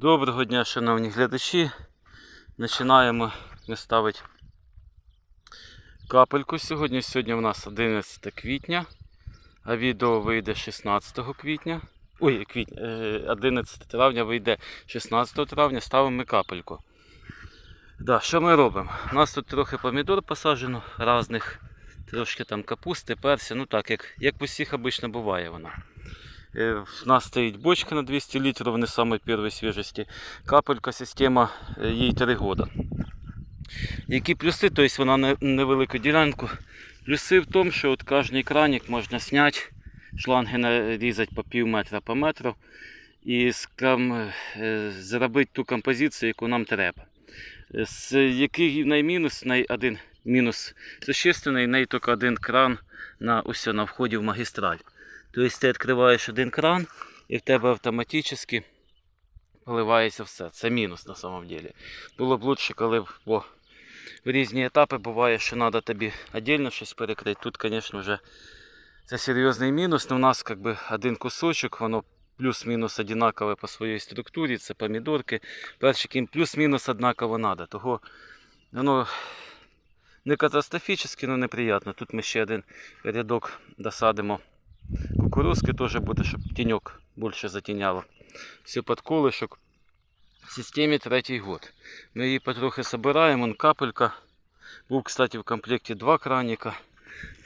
Доброго дня, шановні глядачі. Починаємо ставити капельку сьогодні. Сьогодні у нас 11 квітня, а відео вийде 16 квітня. Ой, квітня, е, 11 травня вийде 16 травня, ставимо капельку. Да, що ми робимо? У нас тут трохи помідор посаджено різних, трошки там капусти, перця, ну так, як, як в усіх обично буває вона. Е, У нас стоїть бочка на 200 літрів, вони саме першої свіжості. Капелька система, е, їй 3 роки. Які плюси, тобто вона на невелику ділянку. Плюси в тому, що от кожен краник можна зняти, шланги нарізати по пів метра по метру і е, зробити ту композицію, яку нам треба. Е, З який наймінус, най один мінус существенний, най тільки один кран на, усе, на вході в магістраль. Тобто ти відкриваєш один кран і в тебе автоматично поливається все. Це мінус на самом деле. Було б лучше, коли б, бо в різні етапи буває, що треба тобі віддільно щось перекрити. Тут, звісно, вже це серйозний мінус. але у нас как би, один кусочок, воно плюс-мінус однакове по своїй структурі, це помідорки. Перчик їм плюс-мінус однаково треба. Того воно не катастрофічно, але неприємно. Тут ми ще один рядок досадимо кукурузки теж буде, щоб тіньок більше затіняло. Все під колишок. В системі третій год. Ми її потрохи збираємо, вон капелька. Був, кстати, в комплекті два краніка.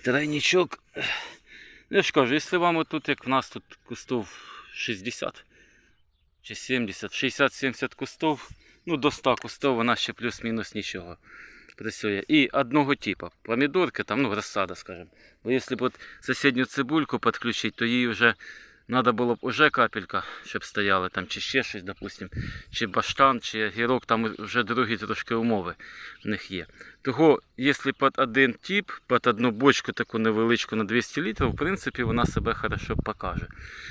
Тройничок. Ну, Я ж кажу, якщо вам тут, як в нас тут кустов 60 чи 70, 60-70 кустов, ну до 100 кустов вона ще плюс-мінус нічого працює. І одного типу. Помідорки, там, ну, розсада, скажімо. Бо якщо б от сусідню цибульку підключити, то їй вже треба було б уже капелька, щоб стояла там, чи ще щось, допустим, чи баштан, чи гірок, там вже другі трошки умови в них є. Того, якщо під один тип, під одну бочку таку невеличку на 200 літрів, в принципі, вона себе хорошо покаже.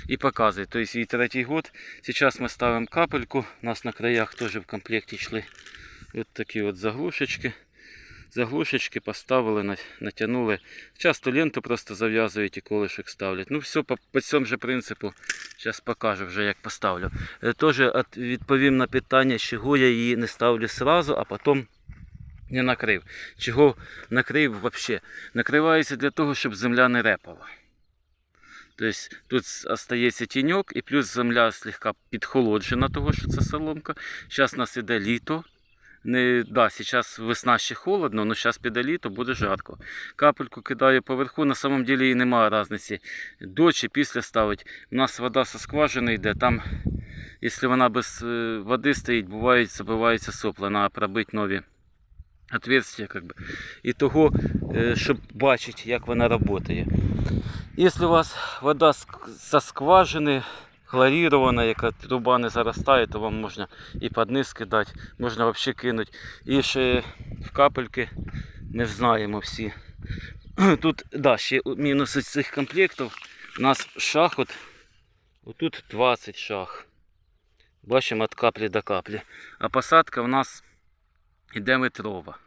І показує. Тобто їй третій год. Зараз ми ставимо капельку. У нас на краях теж в комплекті йшли от такі от заглушечки. Заглушечки поставили, на- натягнули. Часто ленту просто зав'язують і колишок ставлять. Ну все по, по цьому же принципу. Зараз покажу вже як поставлю. Е, Теж відповім на питання, чого я її не ставлю сразу, а потім не накрив. Чого накрив взагалі? Накривається для того, щоб земля не репала. Тобто тут остається тіньок і плюс земля слегка підхолоджена, того, що це соломка. Зараз у нас іде літо. Не, да, зараз весна ще холодно, але зараз піде літо, буде жарко. Капельку кидаю поверху, на самом деле і немає різниці. До чи після ставить. У нас вода со скважини йде, там, якщо вона без е, води стоїть, бувають, забиваються сопла, треба пробити нові отверстия. Как би. І того, е, щоб бачити, як вона працює. Якщо у вас вода со скважини, хлорирована, яка труба не заростає, то вам можна і під низ кидати, можна взагалі кинути. І ще в капельки ми знаємо всі. Тут да, ще мінус із цих комплектів. У нас шах от, отут 20 шах. Бачимо від каплі до каплі. А посадка в нас іде метрова.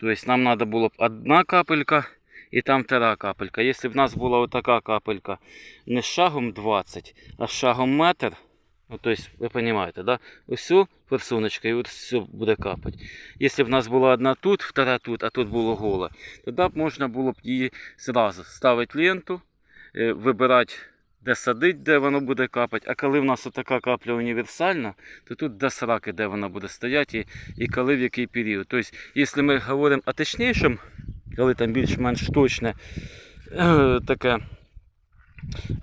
Тобто нам треба було б одна капелька і там втора капелька. Якщо б в нас була отака капелька не з шагом 20, а шагом метр, ну, тобто, ви розумієте, да? ось форсуночка і все буде капати. Якщо б в нас була одна тут, втора тут, а тут було голе, тоді б можна було б її зразу ставити ленту, е, вибирати, де садити, де воно буде капати. А коли в нас така капля універсальна, то тут до сраки, де вона буде стояти і, і коли в який період. Тобто, якщо ми говоримо о точнішому, коли там більш-менш точне е, таке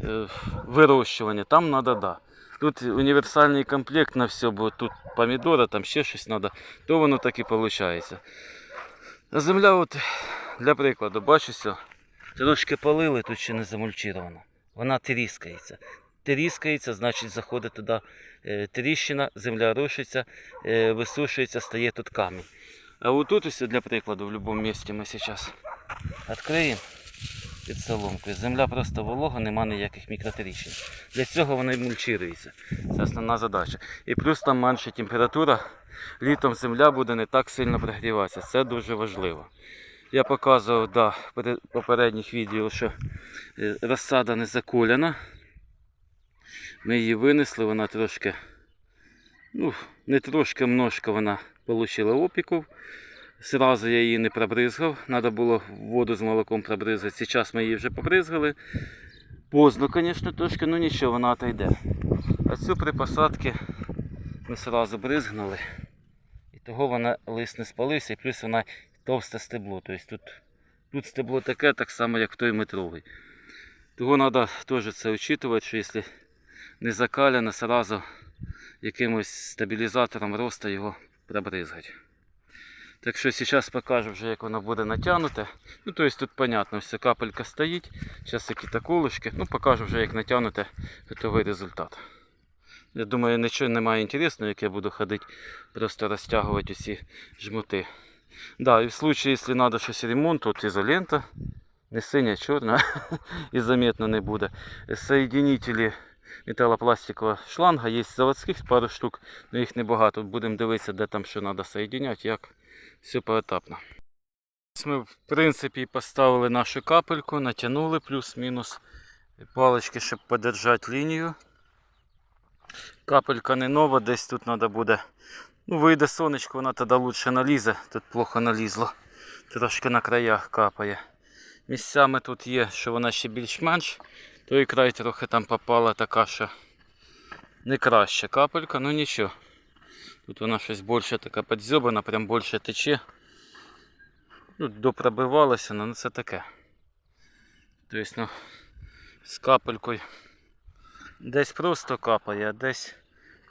е, вирощування, там треба да. Тут універсальний комплект на все, бо тут помідори, там ще щось треба, то воно так і виходить. Земля, от, для прикладу, бачуся, трошки полили, тут ще не замульчировано. Вона тріскається. Тріскається, значить заходить туди е, тріщина, земля рушиться, висушується, стає тут камінь. А вот тут для прикладу в будь-якому місці ми зараз відкриємо під соломкою. Земля просто волога, нема ніяких мікротріщин. Для цього вона і мульчується. Це основна задача. І плюс там менша температура, літом земля буде не так сильно прогріватися. Це дуже важливо. Я показував да, попередніх відео, що е, розсада не закуляна. Ми її винесли, вона трошки Ну, не трошки, множко вона отримала опіків. Сразу я її не пробризгав. Треба було воду з молоком пробризгати. Зараз ми її вже побризгали. Поздно, звісно, трошки, ну нічого, вона отойде. А цю при посадці ми одразу бризгнули. І того вона лист не спалився, і плюс вона товсте стебло. Тобто тут, тут стебло таке, так само, як в той метровий. Того треба теж це учитувати, що якщо не закаляно, одразу якимось стабілізатором росту його пробризгати. Так що зараз покажу вже, як воно буде натягнуте. Ну, тобто тут понятно, все капелька стоїть. Зараз якісь колышки. Ну, покажу вже, як натягнуте готовий результат. Я думаю, нічого немає інтересного, як я буду ходити, просто розтягувати усі жмути. Да, і в случае, якщо треба щось ремонт, тут ізолента, не синя, чорна, і заметно не буде. Соединителі металопластикового шланга є заводських пару штук, але їх небагато. Будемо дивитися, де там що треба соєдиняти, як все поетапно. Ми, в принципі, поставили нашу капельку, натягнули плюс-мінус палички, щоб подержати лінію. Капелька не нова, десь тут треба буде. Ну, вийде сонечко, вона тоді лучше налізе. Тут плохо налізло. Трошки на краях капає. Місцями тут є, що вона ще більш-менш. Той край трохи там попала така, що не краща капелька, ну нічого. Тут вона щось більше така підзьобана, прям більше тече. Ну, допробивалася, ну це таке. Тобто, ну, з капелькою десь просто капає, а десь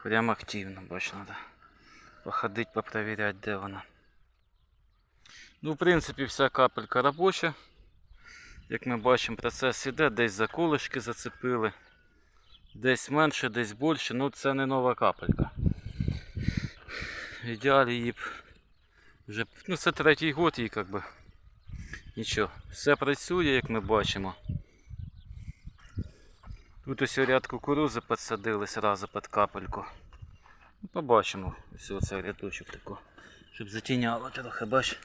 прям активно, бач, треба походити, попровіряти, де вона. Ну, в принципі, вся капелька робоча. Як ми бачимо, процес іде, десь заколишки зацепили, десь менше, десь більше, ну це не нова капелька. В ідеалі її б вже, ну це третій год їй як би. Нічого, все працює, як ми бачимо. Тут ось ряд кукурузи підсадили зразу під капельку. Ну, Побачимо ось оцей рядочок тако, щоб затіняло трохи, бач.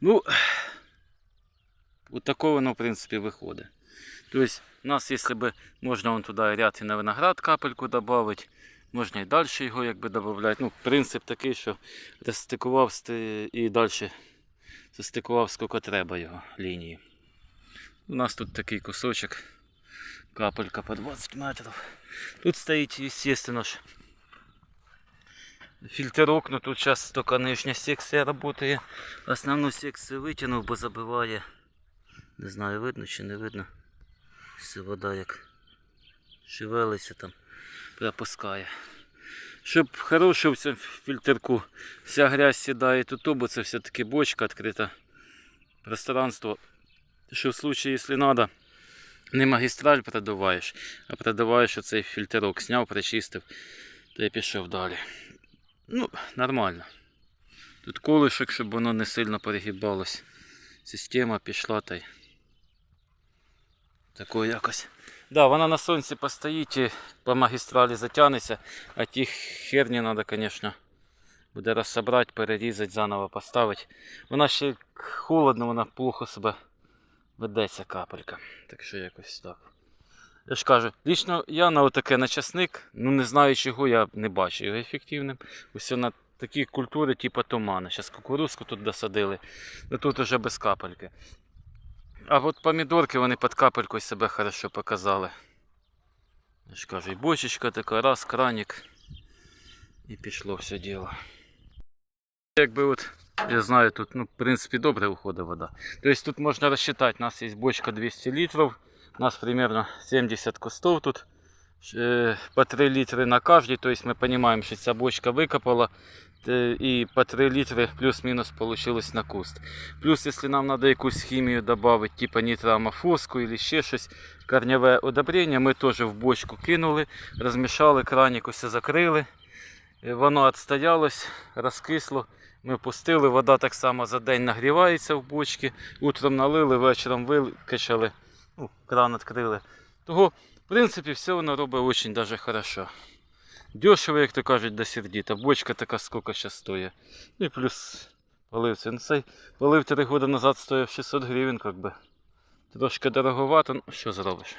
Ну, от такого воно, в принципі, виходить. Тобто, у нас, якщо б можна вон туди ряд і на виноград капельку додати, можна і далі його якби додати. Ну, принцип такий, що розстикував сти- і далі застикував скільки треба його лінії. У нас тут такий кусочок, капелька по 20 метрів. Тут стоїть, звісно ж, фильтрок, но тут зараз тільки нижня секція працює. Основну секцію витягнув, бо забиває. Не знаю, видно чи не видно. Все вода як шевелиться там, пропускає. Щоб хороше в цьому фільтрку вся грязь сідає тут, бо це все-таки бочка відкрита. Пространство. Що в случае, якщо треба, не магістраль продуваєш, а продуваєш оцей фільтрок, зняв, прочистив, то я пішов далі. Ну, нормально. Тут колишок, щоб воно не сильно перегибалось. Система пішла та й такою якось. Да, вона на сонці постоїть і по магістралі затягнеться, а ті херні треба, звісно, буде розсобрати, перерізати, заново поставити. Вона ще холодно, вона плохо себе ведеться капелька. Так що якось так. Я ж кажу, лічно я на отаке на часник, ну не знаю чого, я не бачу його ефективним. Усе на такі культури, типу тумани. Зараз кукурузку тут досадили, ну тут уже без капельки. А от помідорки вони під капелькою себе хорошо показали. Я ж кажу, і бочечка така, раз, краник. І пішло все діло. Якби от, я знаю, тут ну, в принципі добре уходить вода. Тобто тут можна розчитати, у нас є бочка 200 літрів, у нас примерно 70 кустов тут. Е, По 3 літри на кожній, тобто ми розуміємо, що ця бочка викопала і по 3 літри плюс-мінус вийшло на куст. Плюс, якщо нам треба якусь хімію додати, типу нітроамофоску або ще щось, корневе удобрення, ми теж в бочку кинули, розмішали, краник усе закрили. Е, Воно відстоялось, розкисло. Ми пустили, вода так само за день нагрівається в бочці. Утром налили, вечором викачали, ну, кран відкрили. Того, в принципі, все воно робить дуже даже хорошо. Дешево, як то кажуть, до сердіта. Бочка така скільки зараз стоїть. Ну і плюс полив. Ну, цей полив 3 роки назад стоїв 600 гривень, как би. Трошки дороговато, ну що зробиш.